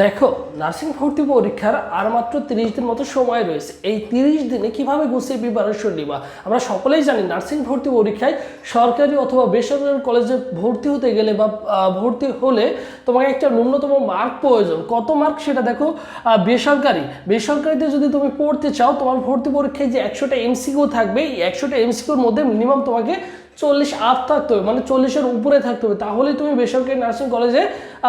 দেখো নার্সিং ভর্তি পরীক্ষার আর মাত্র তিরিশ দিন মতো সময় রয়েছে। এই তিরিশ দিনে কীভাবে গুছিয়ে প্রিপারেশন নিবা আমরা সকলেই জানি নার্সিং ভর্তি পরীক্ষায় সরকারি অথবা বেসরকারি কলেজে ভর্তি হতে গেলে বা ভর্তি হলে তোমাকে একটা ন্যূনতম মার্ক প্রয়োজন। কত মার্ক সেটা দেখো বেসরকারি। বেসরকারিতে যদি তুমি পড়তে চাও, তোমার ভর্তি পরীক্ষায় যে একশোটা এমসিকিউ থাকবে, এই একশোটা এমসিকিউর মধ্যে মিনিমাম তোমাকে চল্লিশ আপ থাকতে হবে মানে চল্লিশের উপরে থাকতে হবে। তাহলেই তুমি বেসরকারি নার্সিং কলেজে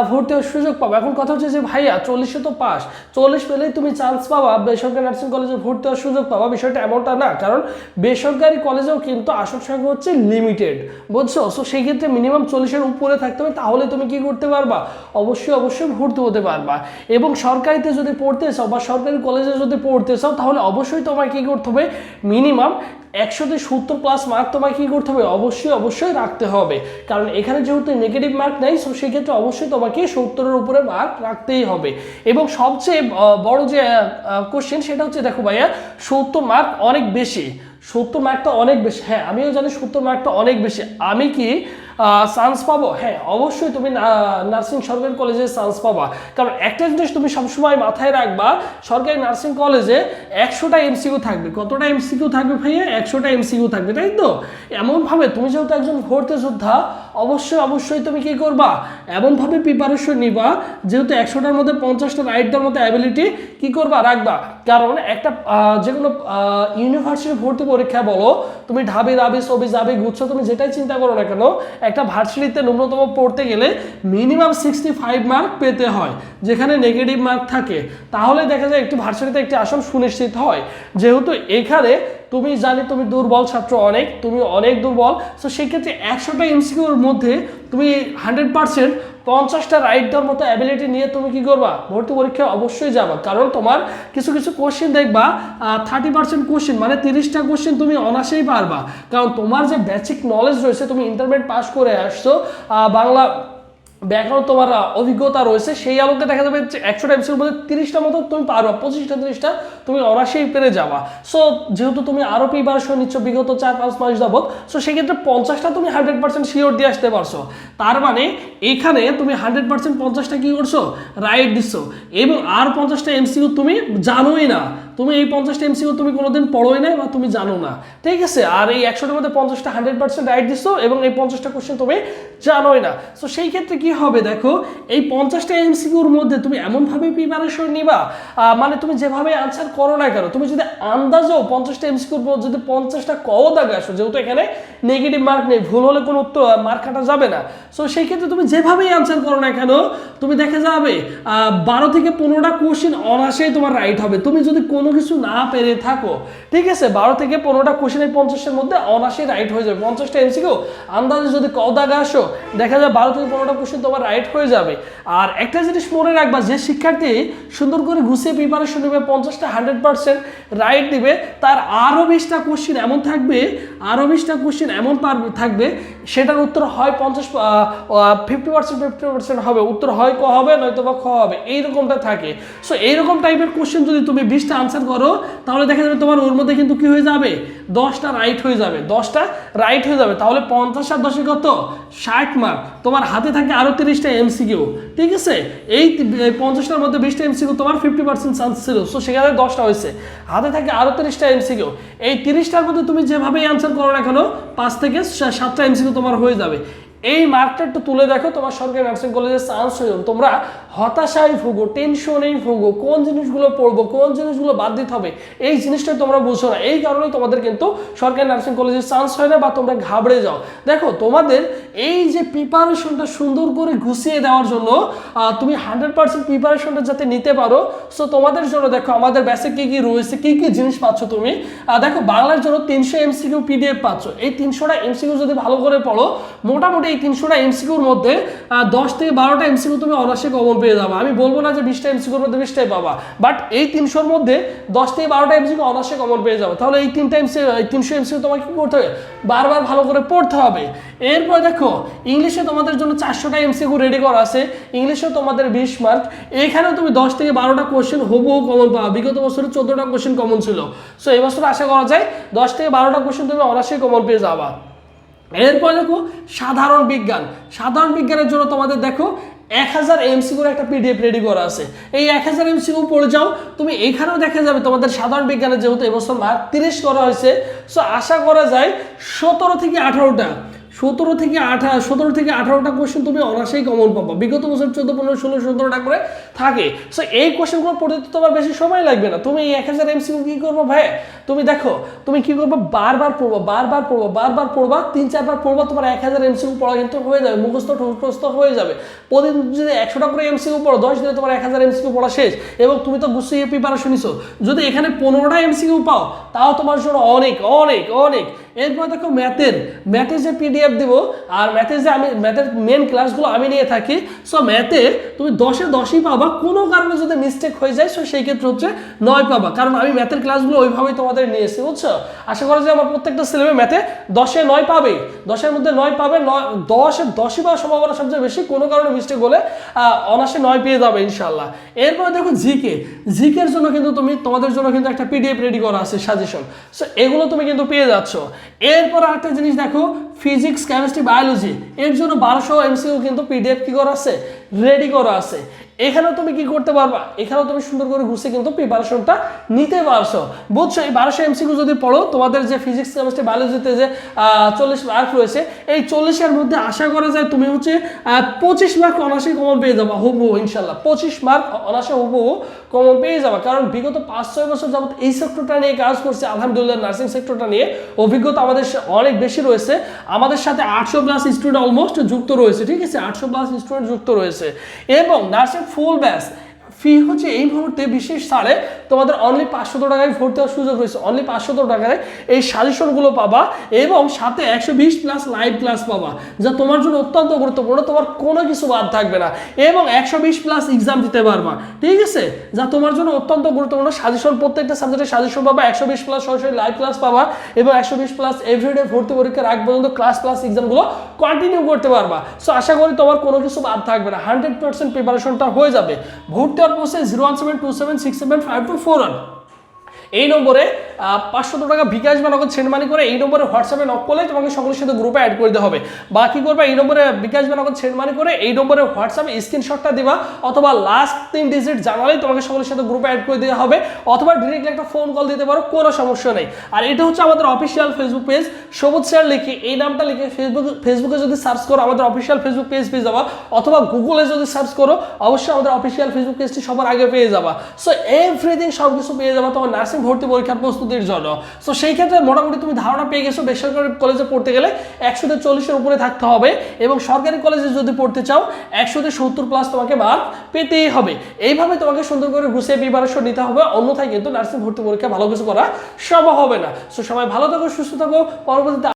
ভর্তি হওয়ার সুযোগ পাবে। এখন কথা হচ্ছে যে, ভাইয়া, চল্লিশে তো পাস। চল্লিশ পেলেই তুমি চান্স পাবা বেসরকারি নার্সিং কলেজে ভর্তি হওয়ার সুযোগ পাবা। বিষয়টা এমনটা না, কারণ বেসরকারি কলেজেও কিন্তু আসন সংখ্যা হচ্ছে লিমিটেড বুঝছ? সো সেই ক্ষেত্রে মিনিমাম চল্লিশের উপরে থাকতে হবে, তাহলে তুমি কি করতে পারবা? অবশ্যই অবশ্যই ভর্তি হতে পারবা। এবং সরকারিতে যদি পড়তে চাও বা সরকারি কলেজে যদি পড়তে চাও, তাহলে অবশ্যই তোমায় কি করতে হবে? মিনিমাম একশোতে সত্তর প্লাস মার্ক তোমায় কী করতে হবে? অবশ্যই অবশ্যই রাখতে হবে। কারণ এখানে যেহেতু নেগেটিভ মার্ক নেই সো সেক্ষেত্রে অবশ্যই তোমাকে সত্তরের উপরে মার্ক রাখতেই হবে। এবং সবচেয়ে বড় যে কোশ্চেন সেটা হচ্ছে, দেখো ভাইয়া, সত্তর মার্ক অনেক বেশি। সত্তর মার্কটা অনেক বেশি। হ্যাঁ আমিও জানি সত্তর মার্কটা অনেক বেশি। আমি কি চান্স পাবো? হ্যাঁ অবশ্যই তুমি নার্সিং সরকারি কলেজে চান্স পাবা। কারণ একটা জিনিস তুমি সবসময় মাথায় রাখবা, সরকারি নার্সিং কলেজে একশোটা এমসিকিউ থাকবে। কতটা এমসিকিউ থাকবে ভাইয়া? একশোটা এমসিকিউ থাকবে, তাই তো? এমনভাবে তুমি যেহেতু একজন ভর্তি যোদ্ধা, অবশ্যই অবশ্যই তুমি কি করবা? এমনভাবে প্রিপারেশন নিবা, যেহেতু একশোটার মধ্যে পঞ্চাশটা রাইট মতো অ্যাবিলিটি কি করবা? রাখবা। কারণ একটা যে কোনো ইউনিভার্সিটি ভর্তি পরীক্ষা বলো, তুমি ঢাবি, দাবি সবি যাবি, গুচ্ছ, তুমি যেটাই চিন্তা করো না কেন, একটা ভার্সিটিতে ন্যূনতম পড়তে গেলে মিনিমাম সিক্সটি ফাইভ মার্ক পেতে হয়, যেখানে নেগেটিভ মার্ক থাকে। তাহলে দেখা যায় একটি ভার্সিটিতে একটি আসন সুনিশ্চিত হয়। যেহেতু এখানে তুমি জানি তুমি দুর্বল ছাত্র অনেক, তুমি অনেক দুর্বল। সো সেক্ষেত্রে একশোটা এমসিকিউর মধ্যে তুমি হান্ড্রেড পার্সেন্ট পঞ্চাশটা রাইট দেওয়ার মতো অ্যাবিলিটি নিয়ে তুমি কি করবা? ভর্তি পরীক্ষায় অবশ্যই যাবা। কারণ তোমার কিছু কিছু কোশ্চেন দেখবা থার্টি পার্সেন্ট কোশ্চেন মানে তিরিশটা কোশ্চেন তুমি অনাসেই পারবা। কারণ তোমার যে বেসিক নলেজ রয়েছে, তুমি ইন্টারমিডিয়েট পাস করে আসছো বাংলা ব্যাকরণ তোমার অভিজ্ঞতা রয়েছে, সেই আলোকে দেখা যাবে একশোটা এমসির মধ্যে তিরিশটা মতো তুমি পারবা, পঁচিশটা, তিরিশটা তুমি অনাসেই পেরে যাবা। সো যেহেতু তুমি আরও প্রিপারেশন নিচ্ছ, বিগত চার, পাঁচ মাস যাবত সো সেক্ষেত্রে পঞ্চাশটা তুমি হান্ড্রেড পার্সেন্ট শিওর দিয়ে আসতে পারছ। তার মানে এখানে তুমি হান্ড্রেড পার্সেন্ট পঞ্চাশটা কী করছ? রাইট দিচ্ছ। এবং আর পঞ্চাশটা এমসিউ তুমি জানোই না। তুমি এই পঞ্চাশটা এমসিউ তুমি কোনোদিন পড়োই নাই বা তুমি জানো না। ঠিক আছে? আর এই একশোটার মধ্যে পঞ্চাশটা হান্ড্রেড পার্সেন্ট রাইট দিচ্ছ এবং এই পঞ্চাশটা কোশ্চেন তুমি জানোই না। সো সেই ক্ষেত্রে কি হবে দেখো, এই পঞ্চাশটা এমসিকিউর মধ্যে তুমি এমনভাবে প্রিপারেশন নিবা মানে তুমি যেভাবে আনসার করো না কেন, তুমি যদি আন্দাজেও পঞ্চাশটা এমসিকিউর মধ্যে যদি পঞ্চাশটা কও দাগে আসো, যেহেতু এখানে নেগেটিভ মার্ক নেই, ভুল হলে কোনো উত্তর মার্ক কাটা যাবে না। সো সেই ক্ষেত্রে তুমি যেভাবেই আনসার করো না কেন, তুমি দেখা যাবে বারো থেকে পনেরোটা কোশ্চেন অনাসেই তোমার রাইট হবে। তুমি যদি কোনো কিছু না পেরে থাকো। ঠিক আছে? বারো থেকে পনেরোটা কোশ্চেন এই পঞ্চাশের মধ্যে অনাসেই রাইট হয়ে যাবে। পঞ্চাশটা এমসিকিউ আন্দাজে যদি কও দাগে আসো, দেখা যায় বারো থেকে পনেরোটা কোশ্চেন তোমার রাইট হয়ে যাবে। আর একটা জিনিস মনে রাখবা, যে শিক্ষার্থী সুন্দর করে গুছিয়ে প্রিপারেশন নেবে, পঞ্চাশটা হান্ড্রেড পার্সেন্ট রাইট দিবে, তার আরও বিশটা কোশ্চেন এমন থাকবে আরও বিশটা কোশ্চেন এমন পারবে থাকবে সেটার উত্তর হয় পঞ্চাশ ফিফটি পার্সেন্ট ফিফটি পার্সেন্ট হবে। উত্তর হয় ক হবে, নয়তো বা খ হবে। এইরকমটা থাকে। সো এইরকম টাইপের কোশ্চেন যদি তুমি বিশটা আনসার করো, তাহলে দেখা যাবে তোমার ওর মধ্যে কিন্তু কি হয়ে যাবে? দশটা রাইট হয়ে যাবে। দশটা রাইট হয়ে যাবে। তাহলে পঞ্চাশ আর দশে কত? ষাট মার্ক তোমার হাতে থাকে আরও তিরিশটা এমসিকিউ ঠিক আছে? এই পঞ্চাশটার মধ্যে বিশটা এমসিকিউ তোমার ফিফটি পার্সেন্ট চান্স ছিল। সো সেখানে দশটা হয়েছে। হাতে থাকে আরও তিরিশটা এমসিকিউ এই তিরিশটার মধ্যে তুমি যেভাবেই অ্যান্সার করো না কেন, পাঁচ থেকে সাতটা এমসিকিউ তোমার হয়ে যাবে। এই মার্কটা একটু তুলে দেখো, তোমার সরকারি নার্সিং কলেজের চান্স হয়ে যাবে। তোমরা হতাশায় ভুগো টেনশনেই ভুগো, কোন জিনিসগুলো পড়ব, কোন জিনিসগুলো বাদ দিতে হবে, এই জিনিসটা তোমরা বুঝো না। এই কারণে তোমাদের কিন্তু সরকারি নার্সিং কলেজে চান্স হয় না বা তোমরা ঘাবড়ে যাও। দেখো, তোমাদের এই যে প্রিপারেশনটা সুন্দর করে গুছিয়ে দেওয়ার জন্য তুমি হান্ড্রেড পার্সেন্ট প্রিপারেশনটা যাতে নিতে পারো সো তোমাদের জন্য দেখো, আমাদের ব্যাসে কি কি রয়েছে, কি কি জিনিস পাচ্ছ তুমি? দেখো, বাংলার জন্য তিনশো এমসিকিউ পিডিএফ পাচ্ছ। এই তিনশোটা এমসিকিউ যদি ভালো করে পড়ো, মোটামুটি এই তিনশোটা এমসিকিউর মধ্যে দশ থেকে বারোটা এমসিকিউ তুমি অনার্সে কমন পেয়ে যাবে। আমি বলব না যে বিশটা এমসিকিউর মধ্যে বিশটাই পাবা বাট এই তিনশোর মধ্যে দশ থেকে বারোটা এমসিকিউ অনার্সে কমন পেয়ে যাব। তাহলে এই তিনটা এমসি এই তিনশো এমসিকিউ তোমাকে কি করতে হবে? বারবার ভালো করে পড়তে হবে। এরপর দেখো, ইংলিশে তোমাদের জন্য চারশোটা এমসিকিউ রেডি করা আছে। ইংলিশে তোমাদের বিশ মার্ক এইখানেও তুমি দশ থেকে বারোটা কোশ্চেন হুবহু কমন পাবা। বিগত বছরে চোদ্দোটা কোশ্চেন কমন ছিল। সো এই বছর আশা করা যায় দশ থেকে বারোটা কোশ্চেন তুমি অনার্সেই কমন পেয়ে যাবা। এরপর দেখো, সাধারণ বিজ্ঞান। সাধারণ বিজ্ঞানের জন্য তোমাদের দেখো এক হাজার এমসিকিউর একটা পিডিএফ রেডি করা আছে। এই এক হাজার এমসিকিউ পড়ে যাও, তুমি এখানেও দেখা যাবে তোমাদের সাধারণ বিজ্ঞানে যেহেতু এবছর মার্ক তিরিশ করা হয়েছে সো আশা করা যায় সতেরো থেকে আঠারোটা সতেরো থেকে আঠা সতেরো থেকে আঠারোটা কোশ্চেন তুমি অনায়াসেই কমন পাবা। বিগত বছর চোদ্দ, পনেরো, ষোলো, সতেরোটা করে থাকে। সো এই কোয়েশ্চেনগুলো পড়তে তো তোমার বেশি সময় লাগবে না। তুমি এক হাজার এমসিকিউ কী করব ভাই? তুমি দেখো, তুমি কি করবে? বারবার পড়ব বারবার পড়ব, বারবার পড়বা, তিন, চারবার পড়বা, তোমার এক হাজার এমসিকিউ পড়া কিন্তু হয়ে যাবে, মুখস্থ ঠুখস্থ হয়ে যাবে। প্রতিদিন যদি একশোটা করে এমসিকিউ পড়ো, দশ দিনে তোমার এক হাজার এমসিকিউ পড়া শেষ। এবং তুমি তো গুছিয়ে প্রিপারেশন নিছো। যদি এখানে পনেরোটা এমসিকিউ পাও, তাও তোমার জন্য অনেক অনেক অনেক। এরপর দেখো ম্যাথের ম্যাথের যে পিডিএফ দেবো আর ম্যাথের যে আমি ম্যাথের মেন ক্লাসগুলো আমি নিয়ে থাকি সো ম্যাথে তুমি দশে দশই পাবা কোনো কারণে যদি মিস্টেক হয়ে যায় সো সেই ক্ষেত্রে হচ্ছে নয় পাবা। কারণ আমি ম্যাথের ক্লাসগুলো ওইভাবেই তোমাদের নিয়েছি বুঝছ? আশা করা যায় আমার প্রত্যেকটা ছেলেমেয়ে ম্যাথে দশে নয় পাবে। দশের মধ্যে নয় পাবে নয় দশে দশই পাওয়ার সম্ভাবনা সবচেয়ে বেশি কোনো কারণে মিস্টেক হলে আহ, অনায়াসে নয় পেয়ে যাবে ইনশাল্লাহ এরপরে দেখো জিকে জিকের জন্য কিন্তু তুমি তোমাদের জন্য কিন্তু একটা পিডিএফ রেডি করা আছে সাজেশন সো এগুলো তুমি কিন্তু পেয়ে যাচ্ছ। এরপর আরেকটা জিনিস দেখো ফিজিক্স কেমিস্ট্রি বায়োলজি এর জন্য বারোশো এমসিউ কিন্তু পিডিএফ কি করা আছে? রেডি করা আছে। এখানেও তুমি কি করতে পারবা? এখানেও তুমি সুন্দর করে ঘুষে কিন্তু প্রিপারেশনটা নিতে পারছ। বুঝছ? এই বারোশো এমসিকিউ যদি পড়ো, তোমাদের যে ফিজিক্স কেমিস্ট্রি বায়োলজিতে যে চল্লিশ মার্ক রয়েছে, এই চল্লিশের মধ্যে আশা করা যায় তুমি হচ্ছে পঁচিশ মার্ক অনায়াসে কমন পেয়ে যাবা। হুবহু ইনশাল্লাহ পঁচিশ মার্ক অনায়াসে হুবহু কমন পেয়ে যাবা। কারণ বিগত পাঁচ, ছয় বছর যাবত এই সেক্টরটা নিয়ে কাজ করছে, আলহামদুলিল্লাহ নার্সিং সেক্টরটা নিয়ে। অভিজ্ঞতা আমাদের অনেক বেশি রয়েছে। আমাদের সাথে আটশো প্লাস স্টুডেন্ট অলমোস্ট যুক্ত রয়েছে, ঠিক আছে? আটশো প্লাস স্টুডেন্ট যুক্ত রয়েছে। এবং নার্সিং ফুল ব্যাচ ফি হচ্ছে এই মুহূর্তে বিশেষ ছাড়ে তোমাদের অনলি পাঁচশত টাকায় ভর্তি হওয়ার সুযোগ রয়েছে। অনলি পাঁচশত টাকায় এই সাজেশনগুলো পাবা এবং সাথে একশো বিশ প্লাস লাইভ ক্লাস পাবা, যা তোমার জন্য অত্যন্ত গুরুত্বপূর্ণ, তোমার কোনো কিছু বাদ থাকবে না এবং একশো বিশ প্লাস এক্সাম দিতে পারবা, ঠিক আছে? যা তোমার জন্য অত্যন্ত গুরুত্বপূর্ণ সাজেশন প্রত্যেকটা সাবজেক্টের সাজেশন পাবা, একশো বিশ প্লাস সরাসরি লাইভ ক্লাস পাবা এবং একশো বিশ প্লাস এভরিডে ভর্তি পরীক্ষার আগ পর্যন্ত ক্লাস প্লাস এক্সামগুলো কন্টিনিউ করতে পারবা। সো আশা করি তোমার কোনো কিছু বাদ থাকবে না। হান্ড্রেড পার্সেন্ট প্রিপারেশনটা হয়ে যাবে। ভর্তি হওয়ার process zero one seven two seven six seven five two four one এই নম্বরে পাঁচশো টাকা বিকাশ বা নগদ সেন্ড মানি করে এই নম্বরে হোয়াটসঅ্যাপে নক করলে তোমাকে সকলের সাথে গ্রুপে অ্যাড করে দিতে হবে। বা কি করবে? এই নম্বরে বিকাশ বা নগদ সেন্ড মানি করে এই নম্বরে হোয়াটসঅ্যাপে স্ক্রিনশটটা দিবা, অথবা লাস্ট তিন ডিজিট জানালেই তোমাকে সকলের সাথে গ্রুপে অ্যাড করে দেওয়া হবে, অথবা ডিরেক্টলি একটা ফোন কল দিতে পারো, কোনো সমস্যা নেই। আর এটা হচ্ছে আমাদের official Facebook page Sabuj sir লিখে, এই নামটা লিখে ফেসবুক ফেসবুকে যদি সার্চ করো, আমাদের অফিসিয়াল ফেসবুক পেজ পেয়ে যাবা, অথবা গুগলে যদি সার্চ করো, অবশ্যই আমাদের অফিসিয়াল ফেসবুক পেজটি সবার আগে পেয়ে যাবা। সো এভরিথিং সব কিছু পেয়ে যাবা, তোমার নার্সিং ভর্তি পরীক্ষার প্রস্তুতির জন্য। সো সেই ক্ষেত্রে মোটামুটি তুমি ধারণা পেয়ে গেছো, বেসরকারি কলেজে পড়তে গেলে একশোতে চল্লিশের উপরে থাকতে হবে এবং সরকারি কলেজে যদি পড়তে চাও, একশোতে সত্তর প্লাস তোমাকে মার্ক পেতেই হবে। এইভাবে তোমাকে সুন্দর করে গুছিয়ে প্রিপারেশন নিতে হবে, অন্যথায় কিন্তু নার্সিং ভর্তি পরীক্ষা ভালো কিছু করা সম্ভব হবে না। সো সবাই ভালো থাকো, সুস্থ থাকো, পরবর্তীতে